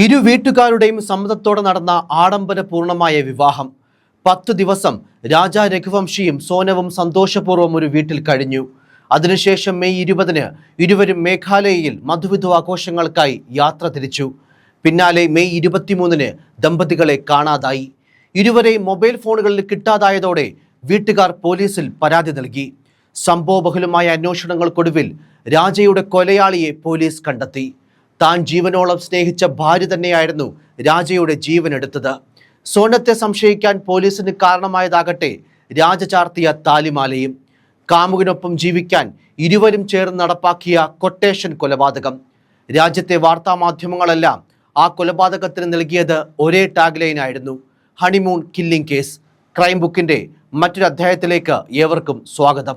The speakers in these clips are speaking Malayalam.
ഇരു വീട്ടുകാരുടെയും സമ്മതത്തോടെ നടന്ന ആഡംബരപൂർണമായ വിവാഹം. പത്ത് ദിവസം രാജാ രഘുവംശിയും സോനവും സന്തോഷപൂർവം ഒരു വീട്ടിൽ കഴിഞ്ഞു. അതിനുശേഷം മെയ് ഇരുപതിന് ഇരുവരും മേഘാലയയിൽ മധുവിധു ആഘോഷങ്ങൾക്കായി യാത്ര തിരിച്ചു. പിന്നാലെ മെയ് ഇരുപത്തിമൂന്നിന് ദമ്പതികളെ കാണാതായി. ഇരുവരെയും മൊബൈൽ ഫോണുകളിൽ കിട്ടാതായതോടെ വീട്ടുകാർ പോലീസിൽ പരാതി നൽകി. സംഭവബഹുലമായ അന്വേഷണങ്ങൾക്കൊടുവിൽ രാജയുടെ കൊലയാളിയെ പോലീസ് കണ്ടെത്തി. താൻ ജീവനോളം സ്നേഹിച്ച ഭാര്യ തന്നെയായിരുന്നു രാജയുടെ ജീവനെടുത്തത് സോനത്തെ സംശയിക്കാൻ പോലീസിന് കാരണമായതാകട്ടെ രാജ ചാർത്തിയ താലിമാലയും. കാമുകനൊപ്പം ജീവിക്കാൻ ഇരുവരും ചേർന്ന് നടപ്പാക്കിയ കൊട്ടേഷൻ കൊലപാതകം. രാജ്യത്തെ വാർത്താ മാധ്യമങ്ങളെല്ലാം ആ കൊലപാതകത്തിന് നൽകിയത് ഒരേ ടാഗ്ലൈനായിരുന്നു ഹണിമൂൺ കില്ലിംഗ് കേസ്. ക്രൈം ബുക്കിന്റെ മറ്റൊരു അധ്യായത്തിലേക്ക് ഏവർക്കും സ്വാഗതം.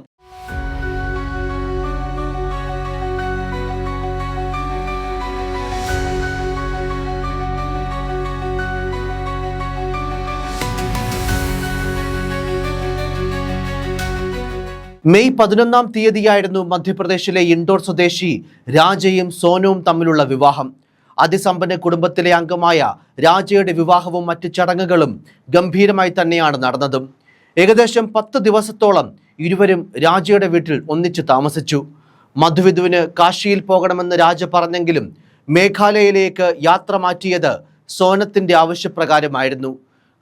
മെയ് പതിനൊന്നാം തീയതിയായിരുന്നു മധ്യപ്രദേശിലെ ഇൻഡോർ സ്വദേശി രാജയും സോനുവും തമ്മിലുള്ള വിവാഹം. അതിസമ്പന്ന കുടുംബത്തിലെ അംഗമായ രാജയുടെ വിവാഹവും മറ്റ് ചടങ്ങുകളും ഗംഭീരമായി തന്നെയാണ് നടന്നതും. ഏകദേശം പത്ത് ദിവസത്തോളം ഇരുവരും രാജയുടെ വീട്ടിൽ ഒന്നിച്ച് താമസിച്ചു. മധുവിധുവിന് കാശിയിൽ പോകണമെന്ന് രാജ പറഞ്ഞെങ്കിലും മേഘാലയയിലേക്ക് യാത്ര മാറ്റിയത് സോനത്തിന്റെ ആവശ്യപ്രകാരമായിരുന്നു.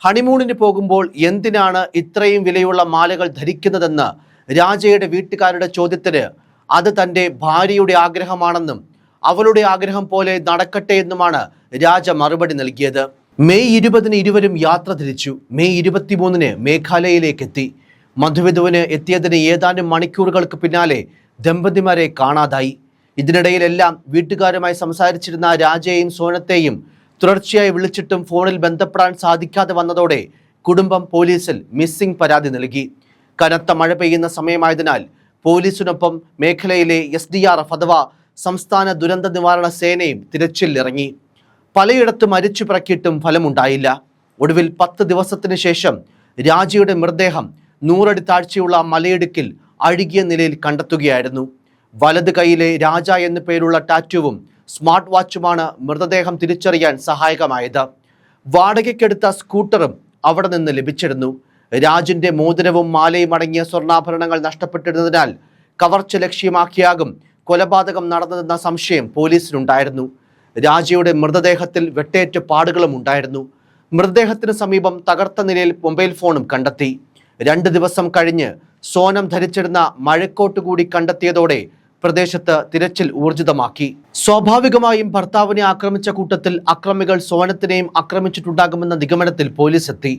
ഹണിമൂണിന് പോകുമ്പോൾ എന്തിനാണ് ഇത്രയും വിലയുള്ള മാലകൾ ധരിക്കുന്നതെന്ന് രാജയുടെ വീട്ടുകാരുടെ ചോദ്യത്തിന് അത് തന്റെ ഭാര്യയുടെ ആഗ്രഹമാണെന്നും അവളുടെ ആഗ്രഹം പോലെ നടക്കട്ടെ എന്നുമാണ് രാജ മറുപടി നൽകിയത്. മെയ് ഇരുപതിന് ഇരുവരും യാത്ര തിരിച്ചു. മെയ് ഇരുപത്തിമൂന്നിന് മേഘാലയയിലേക്ക് എത്തി മധുവിധുവിന് എത്തിയതിന് ഏതാനും മണിക്കൂറുകൾക്ക് പിന്നാലെ ദമ്പതിമാരെ കാണാതായി. ഇതിനിടയിലെല്ലാം വീട്ടുകാരുമായി സംസാരിച്ചിരുന്ന രാജയെയും സോനത്തെയും തുടർച്ചയായി വിളിച്ചിട്ടും ഫോണിൽ ബന്ധപ്പെടാൻ സാധിക്കാതെ വന്നതോടെ കുടുംബം പോലീസിൽ മിസ്സിംഗ് പരാതി നൽകി. കനത്ത മഴ പെയ്യുന്ന സമയമായതിനാൽ പോലീസിനൊപ്പം മേഖലയിലെ എസ് ഡി ആർ എഫ് അഥവാ സംസ്ഥാന ദുരന്ത നിവാരണ സേനയും തിരച്ചിലിറങ്ങി പലയിടത്തും അരിച്ചു പിറക്കിയിട്ടും ഫലമുണ്ടായില്ല. ഒടുവിൽ പത്ത് ദിവസത്തിന് ശേഷം രാജിയുടെ മൃതദേഹം നൂറടി താഴ്ചയുള്ള മലയിടുക്കിൽ അഴുകിയ നിലയിൽ കണ്ടെത്തുകയായിരുന്നു. വലത് കൈയിലെ രാജ എന്നു പേരുള്ള ടാറ്റുവും സ്മാർട്ട് വാച്ചുമാണ് മൃതദേഹം തിരിച്ചറിയാൻ സഹായകമായത്. വാടകയ്ക്കെടുത്ത സ്കൂട്ടറും അവിടെ നിന്ന് ലഭിച്ചിരുന്നു. രാജിന്റെ മോതിരവും മാലയും അടങ്ങിയ സ്വർണാഭരണങ്ങൾ നഷ്ടപ്പെട്ടിരുന്നതിനാൽ കവർച്ച ലക്ഷ്യമാക്കിയാകും കൊലപാതകം നടന്നതെന്ന സംശയം പോലീസിനുണ്ടായിരുന്നു. രാജയുടെ മൃതദേഹത്തിൽ വെട്ടേറ്റ പാടുകളും ഉണ്ടായിരുന്നു. മൃതദേഹത്തിന് സമീപം തകർത്ത നിലയിൽ മൊബൈൽ ഫോണും കണ്ടെത്തി. രണ്ട് ദിവസം കഴിഞ്ഞ് സോനം ധരിച്ചിരുന്ന മഴക്കോട്ട് കൂടി കണ്ടെത്തിയതോടെ പ്രദേശത്ത് തിരച്ചിൽ ഊർജിതമാക്കി. സ്വാഭാവികമായും ഭർത്താവിനെ ആക്രമിച്ച കൂട്ടത്തിൽ അക്രമികൾ സോനത്തിനെയും ആക്രമിച്ചിട്ടുണ്ടാകുമെന്ന നിഗമനത്തിൽ പോലീസ് എത്തി.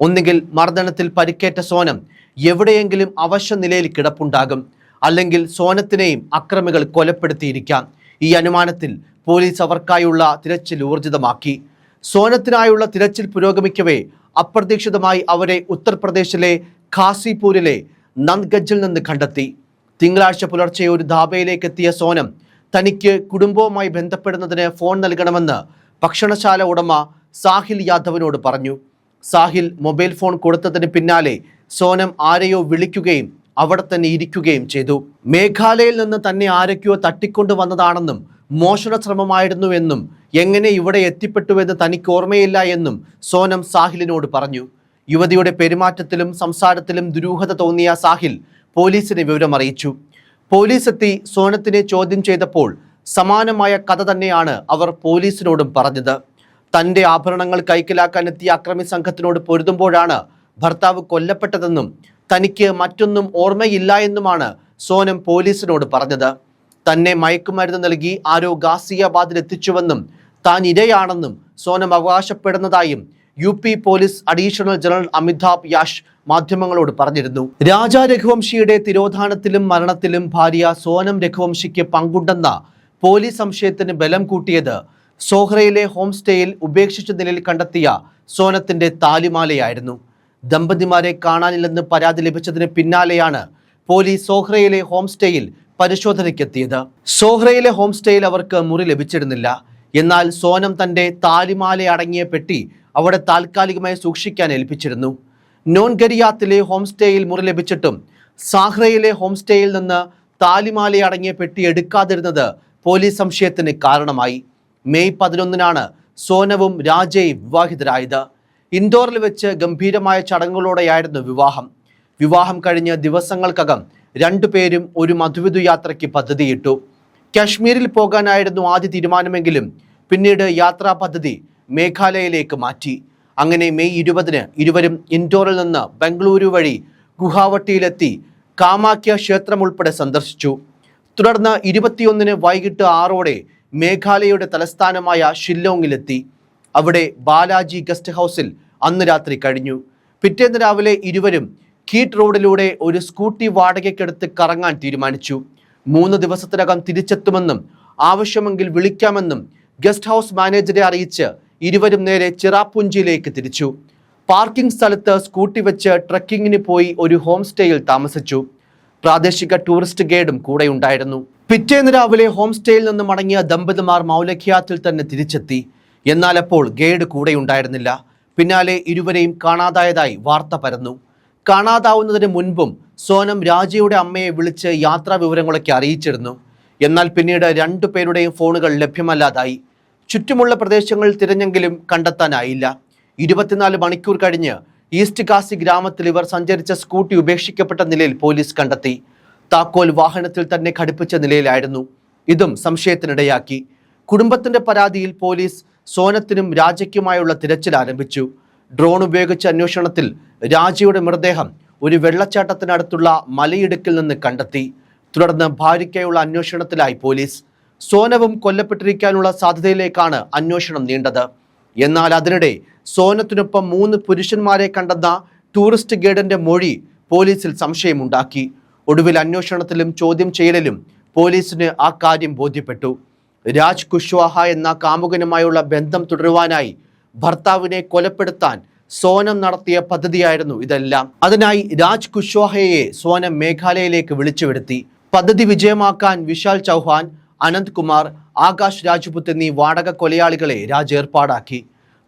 ഒന്നുകിൽ മർദ്ദനത്തിൽ പരിക്കേറ്റ സോനം എവിടെയെങ്കിലും അവശ്യ നിലയിൽ കിടപ്പുണ്ടാകും. അല്ലെങ്കിൽ സോനത്തിനെയും അക്രമികൾ കൊലപ്പെടുത്തിയിരിക്കാം. ഈ അനുമാനത്തിൽ പോലീസ് അവർക്കായുള്ള തിരച്ചിൽ ഊർജിതമാക്കി. സോനത്തിനായുള്ള തിരച്ചിൽ പുരോഗമിക്കവേ അപ്രതീക്ഷിതമായി അവരെ ഉത്തർപ്രദേശിലെ ഖാസിപൂരിലെ നന്ദ്ഗഞ്ചിൽ നിന്ന് കണ്ടെത്തി. തിങ്കളാഴ്ച പുലർച്ചെ ഒരു ധാബയിലേക്ക് എത്തിയ സോനം തനിക്ക് കുടുംബവുമായി ബന്ധപ്പെടുന്നതിന് ഫോൺ നൽകണമെന്ന് ഭക്ഷണശാല ഉടമ സാഹിൽ യാദവിനോട് പറഞ്ഞു. സാഹിൽ മൊബൈൽ ഫോൺ കൊടുത്തതിന് പിന്നാലെ സോനം ആരെയോ വിളിക്കുകയും അവിടെ തന്നെ ഇരിക്കുകയും ചെയ്തു. മേഘാലയയിൽ നിന്ന് തന്നെ ആരൊക്കെയോ തട്ടിക്കൊണ്ടു വന്നതാണെന്നും മോഷണ ശ്രമമായിരുന്നു എന്നും എങ്ങനെ ഇവിടെ എത്തിപ്പെട്ടുവെന്ന് തനിക്ക് ഓർമ്മയില്ല എന്നും സോനം സാഹിലിനോട് പറഞ്ഞു. യുവതിയുടെ പെരുമാറ്റത്തിലും സംസാരത്തിലും ദുരൂഹത തോന്നിയ സാഹിൽ പോലീസിനെ വിവരം അറിയിച്ചു പോലീസ് എത്തി സോനത്തിനെ ചോദ്യം ചെയ്തപ്പോൾ സമാനമായ കഥ തന്നെയാണ് അവർ പോലീസിനോടും പറഞ്ഞത്. തന്റെ ആഭരണങ്ങൾ കൈക്കലാക്കാൻ എത്തിയ അക്രമി സംഘത്തിനോട് പൊരുതുമ്പോഴാണ് ഭർത്താവ് കൊല്ലപ്പെട്ടതെന്നും തനിക്ക് മറ്റൊന്നും ഓർമ്മയില്ല എന്നുമാണ് സോനം പോലീസിനോട് പറഞ്ഞത്. തന്നെ മയക്കുമരുന്ന് നൽകി ആരോ ഗാസിയാബാദിൽ എത്തിച്ചുവെന്നും താൻ ഇരയാണെന്നും Sonam അവകാശപ്പെടുന്നതായും U P police additional general Amitabh Yash മാധ്യമങ്ങളോട് പറഞ്ഞിരുന്നു. രാജാ രഘുവംശിയുടെ തിരോധാനത്തിലും മരണത്തിലും ഭാര്യ സോനം രഘുവംശിക്ക് പങ്കുണ്ടെന്ന പോലീസ് സംശയത്തിന് ബലം കൂട്ടിയത് സോഹ്രയിലെ ഹോം സ്റ്റേയിൽ ഉപേക്ഷിച്ച നിലയിൽ കണ്ടെത്തിയ സോനത്തിന്റെ താലിമാലയായിരുന്നു. ദമ്പതിമാരെ കാണാനില്ലെന്ന് പരാതി ലഭിച്ചതിന് പിന്നാലെയാണ് പോലീസ് സോഹ്രയിലെ ഹോം സ്റ്റേയിൽ പരിശോധനയ്ക്കെത്തിയത്. സോഹ്രയിലെ ഹോം സ്റ്റേയിൽ അവർക്ക് മുറി ലഭിച്ചിരുന്നില്ല. എന്നാൽ സോനം തന്റെ താലിമാല അടങ്ങിയ പെട്ടി അവിടെ താൽക്കാലികമായി സൂക്ഷിക്കാൻ ഏൽപ്പിച്ചിരുന്നു. നോൺ ഗരിയാത്തിലെ ഹോം സ്റ്റേയിൽ മുറി ലഭിച്ചിട്ടും സാഹ്രയിലെ ഹോം സ്റ്റേയിൽ നിന്ന് താലിമാല അടങ്ങിയ പെട്ടി എടുക്കാതിരുന്നത് പോലീസ് സംശയത്തിന് കാരണമായി. മെയ് പതിനൊന്നിനാണ് സോനവും രാജയും വിവാഹിതരായത്. ഇൻഡോറിൽ വെച്ച് ഗംഭീരമായ ചടങ്ങുകളോടെയായിരുന്നു വിവാഹം. വിവാഹം കഴിഞ്ഞ് ദിവസങ്ങൾക്കകം രണ്ടുപേരും ഒരു മധുവിധു യാത്രയ്ക്ക് പദ്ധതിയിട്ടു. കാശ്മീരിൽ പോകാനായിരുന്നു ആദ്യ തീരുമാനമെങ്കിലും പിന്നീട് യാത്രാ പദ്ധതി മേഘാലയയിലേക്ക് മാറ്റി. അങ്ങനെ മെയ് ഇരുപതിന് ഇരുവരും ഇൻഡോറിൽ നിന്ന് ബംഗളൂരു വഴി ഗുഹാവട്ടിയിലെത്തി കാമാക്യ ക്ഷേത്രം ഉൾപ്പെടെ സന്ദർശിച്ചു. തുടർന്ന് ഇരുപത്തിയൊന്നിന് വൈകിട്ട് ആറോടെ മേഘാലയയുടെ തലസ്ഥാനമായ ഷില്ലോങ്ങിലെത്തി. അവിടെ ബാലാജി ഗസ്റ്റ് ഹൗസിൽ അന്ന് രാത്രി കഴിഞ്ഞു. പിറ്റേന്ന് രാവിലെ ഇരുവരും കീറ്റ് റോഡിലൂടെ ഒരു സ്കൂട്ടി വാടകയ്ക്കെടുത്ത് കറങ്ങാൻ തീരുമാനിച്ചു. മൂന്ന് ദിവസത്തിനകം തിരിച്ചെത്തുമെന്നും ആവശ്യമെങ്കിൽ വിളിക്കാമെന്നും ഗസ്റ്റ് ഹൗസ് മാനേജരെ അറിയിച്ച് ഇരുവരും നേരെ ചിറാപ്പുഞ്ചിയിലേക്ക് തിരിച്ചു. പാർക്കിംഗ് സ്ഥലത്ത് സ്കൂട്ടി വെച്ച് ട്രക്കിങ്ങിന് പോയി ഒരു ഹോം സ്റ്റേയിൽ താമസിച്ചു. പ്രാദേശിക ടൂറിസ്റ്റ് ഗൈഡും കൂടെയുണ്ടായിരുന്നു. പിറ്റേന്ന് രാവിലെ ഹോം സ്റ്റേയിൽ നിന്ന് മടങ്ങിയ ദമ്പതിമാർ മൗലഖ്യാത്തിൽ തന്നെ തിരിച്ചെത്തി. എന്നാൽ അപ്പോൾ ഗൈഡ് കൂടെയുണ്ടായിരുന്നില്ല പിന്നാലെ ഇരുവരെയും കാണാതായതായി വാർത്ത പരന്നു. കാണാതാവുന്നതിന് മുൻപും സോനം രാജയുടെ അമ്മയെ വിളിച്ച് യാത്രാ വിവരങ്ങളൊക്കെ അറിയിച്ചിരുന്നു. എന്നാൽ പിന്നീട് രണ്ടു പേരുടെയും ഫോണുകൾ ലഭ്യമല്ലാതായി. ചുറ്റുമുള്ള പ്രദേശങ്ങളിൽ തിരഞ്ഞെങ്കിലും കണ്ടെത്താനായില്ല. ഇരുപത്തിനാല് മണിക്കൂർ കഴിഞ്ഞ് ഈസ്റ്റ് കാസി ഗ്രാമത്തിൽ ഇവർ സഞ്ചരിച്ച സ്കൂട്ടി ഉപേക്ഷിക്കപ്പെട്ട നിലയിൽ പോലീസ് കണ്ടെത്തി. താക്കോൽ വാഹനത്തിൽ തന്നെ ഘടിപ്പിച്ച നിലയിലായിരുന്നു. ഇതും സംശയത്തിനിടയാക്കി. കുടുംബത്തിന്റെ പരാതിയിൽ പോലീസ് സോനത്തിനും രാജയ്ക്കുമായുള്ള തിരച്ചിൽ ആരംഭിച്ചു. ഡ്രോൺ ഉപയോഗിച്ച അന്വേഷണത്തിൽ രാജയുടെ മൃതദേഹം ഒരു വെള്ളച്ചാട്ടത്തിനടുത്തുള്ള മലയിടുക്കിൽ നിന്ന് കണ്ടെത്തി. തുടർന്ന് ഭാര്യയ്ക്കായുള്ള അന്വേഷണത്തിലായി പോലീസ്. സോനവും കൊല്ലപ്പെട്ടിരിക്കാനുള്ള സാധ്യതയിലേക്കാണ് അന്വേഷണം നീണ്ടത്. എന്നാൽ അതിനിടെ സോനത്തിനൊപ്പം മൂന്ന് പുരുഷന്മാരെ കണ്ടെന്ന ടൂറിസ്റ്റ് ഗൈഡിന്റെ മൊഴി പോലീസിൽ സംശയമുണ്ടാക്കി. ഒടുവിൽ അന്വേഷണത്തിലും ചോദ്യം ചെയ്യലിലും പോലീസിന് ആ കാര്യം ബോധ്യപ്പെട്ടു. രാജ് കുശ്വാഹ എന്ന കാമുകനുമായുള്ള ബന്ധം തുടരുവാനായി ഭർത്താവിനെ കൊലപ്പെടുത്താൻ സോനം നടത്തിയ പദ്ധതിയായിരുന്നു ഇതെല്ലാം. അതിനായി രാജ് കുശ്വാഹയെ സോനം മേഘാലയയിലേക്ക് വിളിച്ചു വരുത്തി പദ്ധതി വിജയമാക്കാൻ വിശാൽ ചൗഹാൻ അനന്ത് കുമാർ ആകാശ് രാജ്പുത്ത് എന്നീ വാടക കൊലയാളികളെ രാജ് ഏർപ്പാടാക്കി.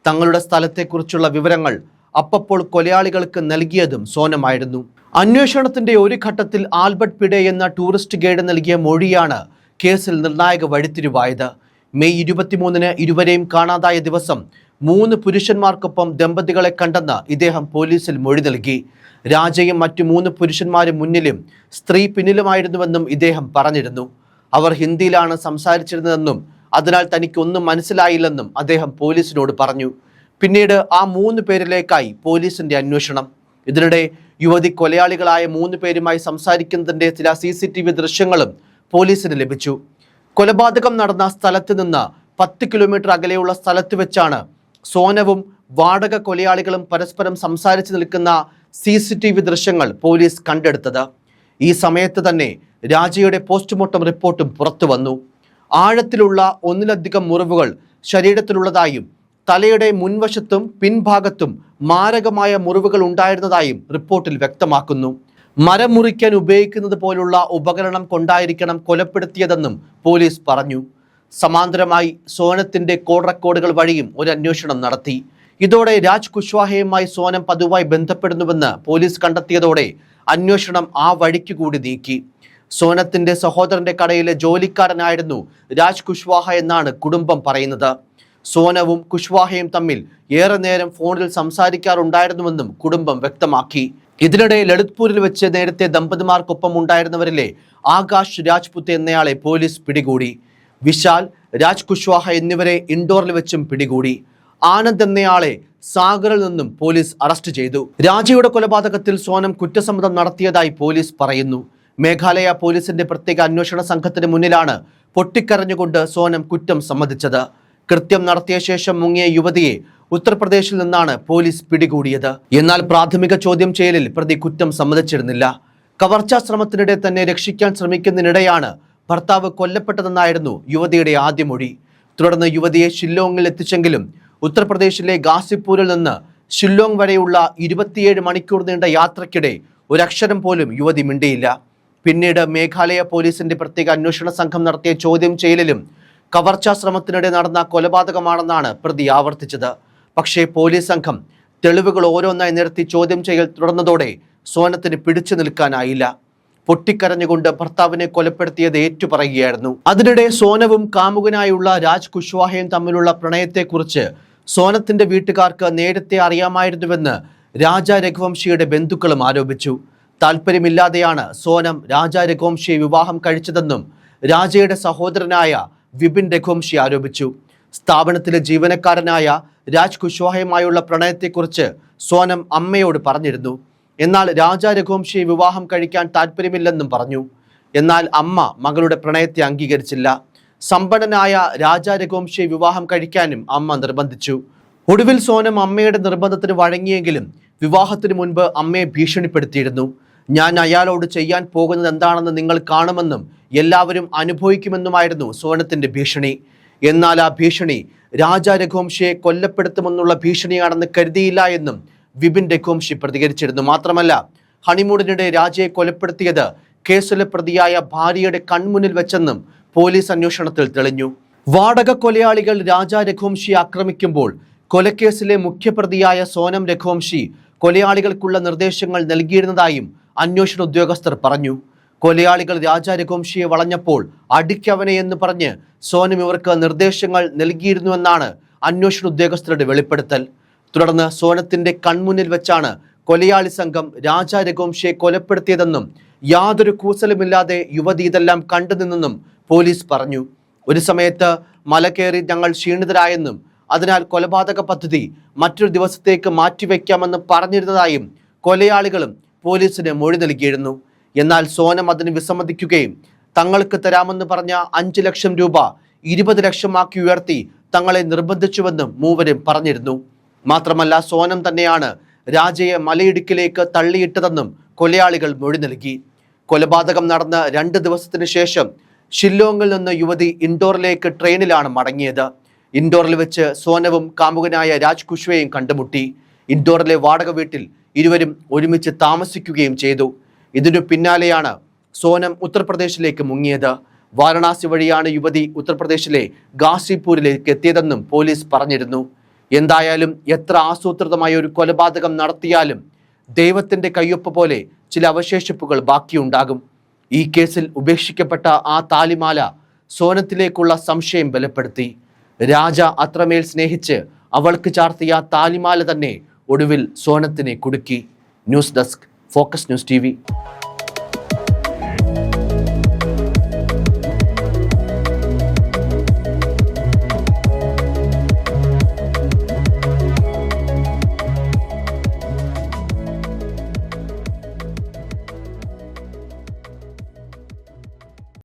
തങ്ങളുടെ സ്ഥലത്തെക്കുറിച്ചുള്ള വിവരങ്ങൾ അപ്പപ്പോൾ കൊലയാളികൾക്ക് നൽകിയതും സോനമായിരുന്നു. അന്വേഷണത്തിന്റെ ഒരു ഘട്ടത്തിൽ ആൽബർട്ട് പിഡെ എന്ന ടൂറിസ്റ്റ് ഗൈഡ് നൽകിയ മൊഴിയാണ് കേസിൽ നിർണായക വഴിത്തിരിവായത്. മെയ് ഇരുപത്തിമൂന്നിന് ഇരുവരെയും കാണാതായ ദിവസം മൂന്ന് പുരുഷന്മാർക്കൊപ്പം ദമ്പതികളെ കണ്ടെന്ന് ഇദ്ദേഹം പോലീസിൽ മൊഴി നൽകി. രാജയും മറ്റു മൂന്ന് പുരുഷന്മാരും മുന്നിലും സ്ത്രീ പിന്നിലുമായിരുന്നുവെന്നും ഇദ്ദേഹം പറഞ്ഞിരുന്നു. അവർ ഹിന്ദിയിലാണ് സംസാരിച്ചിരുന്നതെന്നും അതിനാൽ തനിക്ക് ഒന്നും മനസ്സിലായില്ലെന്നും അദ്ദേഹം പോലീസിനോട് പറഞ്ഞു. പിന്നീട് ആ മൂന്ന് പേരിലേക്കായി പോലീസിന്റെ അന്വേഷണം. ഇതിനിടെ യുവതി കൊലയാളികളായ മൂന്ന് പേരുമായി സംസാരിക്കുന്നതിന്റെ ചില സി സി ടി വി ദൃശ്യങ്ങളും പോലീസിന് ലഭിച്ചു. കൊലപാതകം നടന്ന സ്ഥലത്ത് നിന്ന് പത്ത് കിലോമീറ്റർ അകലെയുള്ള സ്ഥലത്ത് വെച്ചാണ് സോനവും വാടക കൊലയാളികളും പരസ്പരം സംസാരിച്ചു നിൽക്കുന്ന സി സി ടി വി ദൃശ്യങ്ങൾ പോലീസ് കണ്ടെടുത്തത്. ഈ സമയത്ത് തന്നെ രാജയുടെ പോസ്റ്റ്മോർട്ടം റിപ്പോർട്ടും പുറത്തു വന്നു ആഴത്തിലുള്ള ഒന്നിലധികം മുറിവുകൾ ശരീരത്തിലുള്ളതായും തലയുടെ മുൻവശത്തും പിൻഭാഗത്തും മാരകമായ മുറിവുകൾ ഉണ്ടായിരുന്നതായും റിപ്പോർട്ടിൽ വ്യക്തമാക്കുന്നു. മരം മുറിക്കാൻ ഉപയോഗിക്കുന്നത് പോലുള്ള ഉപകരണം കൊണ്ടായിരിക്കണം കൊലപ്പെടുത്തിയതെന്നും പോലീസ് പറഞ്ഞു. സമാന്തരമായി സോനത്തിന്റെ കോൾ റെക്കോർഡുകൾ വഴിയും ഒരു അന്വേഷണം നടത്തി. ഇതോടെ രാജ് കുശ്വാഹയുമായി സോനം പതിവായി ബന്ധപ്പെടുന്നുവെന്ന് പോലീസ് കണ്ടെത്തിയതോടെ അന്വേഷണം ആ വഴിക്ക് കൂടി നീക്കി. സോനത്തിന്റെ സഹോദരന്റെ കടയിലെ ജോലിക്കാരനായിരുന്നു രാജ് കുശ്വാഹ എന്നാണ് കുടുംബം പറയുന്നത്. സോനവും കുഷ്വാഹയും തമ്മിൽ ഏറെ നേരം ഫോണിൽ സംസാരിക്കാറുണ്ടായിരുന്നുവെന്നും കുടുംബം വ്യക്തമാക്കി. ഇതിനിടെ ലളിത്പൂരിൽ വെച്ച് നേരത്തെ ദമ്പതിമാർക്കൊപ്പം ഉണ്ടായിരുന്നവരിലെ ആകാശ് രാജ്പുത്ത് എന്നയാളെ പോലീസ് പിടികൂടി. വിശാൽ രാജ് കുഷ്വാഹ എന്നിവരെ ഇൻഡോറിൽ വെച്ചും പിടികൂടി. ആനന്ദ് എന്നയാളെ സാഗറിൽ നിന്നും പോലീസ് അറസ്റ്റ് ചെയ്തു. രാജയുടെ കൊലപാതകത്തിൽ സോനം കുറ്റസമ്മതം നടത്തിയതായി പോലീസ് പറയുന്നു. മേഘാലയ പോലീസിന്റെ പ്രത്യേക അന്വേഷണ സംഘത്തിന് മുന്നിലാണ് പൊട്ടിക്കരഞ്ഞുകൊണ്ട് സോനം കുറ്റം സമ്മതിച്ചത്. കൃത്യം നടത്തിയ ശേഷം മുങ്ങിയ യുവതിയെ ഉത്തർപ്രദേശിൽ നിന്നാണ് പോലീസ് പിടികൂടിയത്. എന്നാൽ പ്രാഥമിക ചോദ്യം ചെയ്യലിൽ പ്രതി കുറ്റം സമ്മതിച്ചിരുന്നില്ല. കവർച്ചാ ശ്രമത്തിനിടെ തന്നെ രക്ഷിക്കാൻ ശ്രമിക്കുന്നതിനിടെയാണ് ഭർത്താവ് കൊല്ലപ്പെട്ടതെന്നായിരുന്നു യുവതിയുടെ ആദ്യ മൊഴി. തുടർന്ന് യുവതിയെ ഷില്ലോങ്ങിൽ എത്തിച്ചെങ്കിലും ഉത്തർപ്രദേശിലെ ഗാസിപ്പൂരിൽ നിന്ന് ഷില്ലോങ് വരെയുള്ള ഇരുപത്തിയേഴ് മണിക്കൂർ നീണ്ട യാത്രയ്ക്കിടെ ഒരക്ഷരം പോലും യുവതി മിണ്ടിയില്ല. പിന്നീട് മേഘാലയ പോലീസിന്റെ പ്രത്യേക അന്വേഷണ സംഘം നടത്തിയ ചോദ്യം ചെയ്യലിലും കവർച്ചാ ശ്രമത്തിനിടെ നടന്ന കൊലപാതകമാണെന്നാണ് പ്രതി ആവർത്തിച്ചത്. പക്ഷേ പോലീസ് സംഘം തെളിവുകൾ ഓരോന്നായി നിരത്തി ചോദ്യം ചെയ്യൽ തുടർന്നതോടെ സോനത്തിന് പിടിച്ചു നിൽക്കാനായില്ല. പൊട്ടിക്കരഞ്ഞുകൊണ്ട് ഭർത്താവിനെ കൊലപ്പെടുത്തിയത് ഏറ്റുപറയുകയായിരുന്നു. അതിനിടെ സോനവും കാമുകനായുള്ള രാജ് കുശ്വാഹയും തമ്മിലുള്ള പ്രണയത്തെക്കുറിച്ച് സോനത്തിന്റെ വീട്ടുകാർക്ക് നേരത്തെ അറിയാമായിരുന്നുവെന്ന് രാജ രഘുവംശിയുടെ ബന്ധുക്കളും ആരോപിച്ചു. താല്പര്യമില്ലാതെയാണ് സോനം രാജ രഘുവംശിയെ വിവാഹം കഴിച്ചതെന്നും രാജയുടെ സഹോദരനായ വിപിൻ രഘുവംശി ആരോപിച്ചു. സ്ഥാപനത്തിലെ ജീവനക്കാരനായ രാജ് കുശ്വാഹയുമായുള്ള പ്രണയത്തെക്കുറിച്ച് സോനം അമ്മയോട് പറഞ്ഞിരുന്നു. എന്നാൽ രാജ രഘുവംശിയെ വിവാഹം കഴിക്കാൻ താല്പര്യമില്ലെന്നും പറഞ്ഞു. എന്നാൽ അമ്മ മകളുടെ പ്രണയത്തെ അംഗീകരിച്ചില്ല. സമ്പന്നനായ രാജ രഘുവംശിയെ വിവാഹം കഴിക്കാനും അമ്മ നിർബന്ധിച്ചു. ഒടുവിൽ സോനം അമ്മയുടെ നിർബന്ധത്തിന് വഴങ്ങിയെങ്കിലും വിവാഹത്തിന് മുൻപ് അമ്മയെ ഭീഷണിപ്പെടുത്തിയിരുന്നു. ഞാൻ അയാളോട് ചെയ്യാൻ പോകുന്നത് എന്താണെന്ന് നിങ്ങൾ കാണുമെന്നും എല്ലാവരും അനുഭവിക്കുമെന്നുമായിരുന്നു സുവർണത്തിന്റെ ഭീഷണി. എന്നാൽ ആ ഭീഷണി രാജ രഘുവംശിയെ കൊല്ലപ്പെടുത്തുമെന്നുള്ള ഭീഷണിയാണെന്ന് കരുതിയില്ല എന്നും വിപിൻ രഘുവംശി പ്രതികരിച്ചിരുന്നു. മാത്രമല്ല ഹണിമൂണിനിടെ രാജയെ കൊലപ്പെടുത്തിയത് കേസിലെ പ്രതിയായ ഭാര്യയുടെ കൺമുന്നിൽ വെച്ചെന്നും പോലീസ് അന്വേഷണത്തിൽ തെളിഞ്ഞു. വാടക കൊലയാളികൾ രാജ രഘുവംശി ആക്രമിക്കുമ്പോൾ കൊലക്കേസിലെ മുഖ്യപ്രതിയായ സോനം രഘുവംശി കൊലയാളികൾക്കുള്ള നിർദ്ദേശങ്ങൾ നൽകിയിരുന്നതായും അന്വേഷണ ഉദ്യോഗസ്ഥർ പറഞ്ഞു. കൊലയാളികൾ രാജ രഘുവംശിയെ വളഞ്ഞപ്പോൾ അടിക്കവനെ എന്ന് പറഞ്ഞ് സോനം ഇവർക്ക് നിർദ്ദേശങ്ങൾ നൽകിയിരുന്നുവെന്നാണ് അന്വേഷണ ഉദ്യോഗസ്ഥരുടെ വെളിപ്പെടുത്തൽ. തുടർന്ന് സോനത്തിന്റെ കൺമുന്നിൽ വെച്ചാണ് കൊലയാളി സംഘം രാജ രഘുവംശിയെ കൊലപ്പെടുത്തിയതെന്നും യാതൊരു കൂസലുമില്ലാതെ യുവതി ഇതെല്ലാം കണ്ടുനിന്നെന്നും പോലീസ് പറഞ്ഞു. ഒരു സമയത്ത് മല കയറി ഞങ്ങൾ ക്ഷീണിതരായെന്നും അതിനാൽ കൊലപാതക പദ്ധതി മറ്റൊരു ദിവസത്തേക്ക് മാറ്റിവെക്കാമെന്ന് പറഞ്ഞിരുന്നതായും കൊലയാളികളും പോലീസിന് മൊഴി നൽകിയിരുന്നു. എന്നാൽ സോനം അതിന് വിസമ്മതിക്കുകയും തങ്ങൾക്ക് തരാമെന്ന് പറഞ്ഞ അഞ്ച് ലക്ഷം രൂപ ഇരുപത് ലക്ഷമാക്കി ഉയർത്തി തങ്ങളെ നിർബന്ധിച്ചുവെന്നും മൂവരും പറഞ്ഞിരുന്നു. മാത്രമല്ല സോനം തന്നെയാണ് രാജയെ മലയിടുക്കിലേക്ക് തള്ളിയിട്ടതെന്നും കൊലയാളികൾ മൊഴി നൽകി. കൊലപാതകം നടന്ന രണ്ട് ദിവസത്തിന് ശേഷം ഷില്ലോങ്ങിൽ നിന്ന് യുവതി ഇൻഡോറിലേക്ക് ട്രെയിനിലാണ് മടങ്ങിയത്. ഇൻഡോറിൽ വെച്ച് സോനവും കാമുകനായ രാജ് കുഷ്വയും കണ്ടുമുട്ടി. ഇൻഡോറിലെ വാടക വീട്ടിൽ ഇരുവരും ഒരുമിച്ച് താമസിക്കുകയും ചെയ്തു. ഇതിനു പിന്നാലെയാണ് സോനം ഉത്തർപ്രദേശിലേക്ക് മുങ്ങിയത്. വാരണാസി വഴിയാണ് യുവതി ഉത്തർപ്രദേശിലെ ഗാസിപൂരിലേക്ക് എത്തിയതെന്നും പോലീസ് പറഞ്ഞിരുന്നു. എന്തായാലും എത്ര ആസൂത്രിതമായ ഒരു കൊലപാതകം നടത്തിയാലും ദൈവത്തിന്റെ കയ്യൊപ്പ് പോലെ ചില അവശേഷിപ്പുകൾ ബാക്കിയുണ്ടാകും. ഈ കേസിൽ ഉപേക്ഷിക്കപ്പെട്ട ആ താലിമാല സോനത്തിലേക്കുള്ള സംശയം ബലപ്പെടുത്തി. രാജ അത്രമേൽ സ്നേഹിച്ച് അവൾക്ക് ചാർത്തിയ താലിമാല തന്നെ ഒടുവിൽ സോനത്തിനെ കുടുക്കി. News desk. Focus news T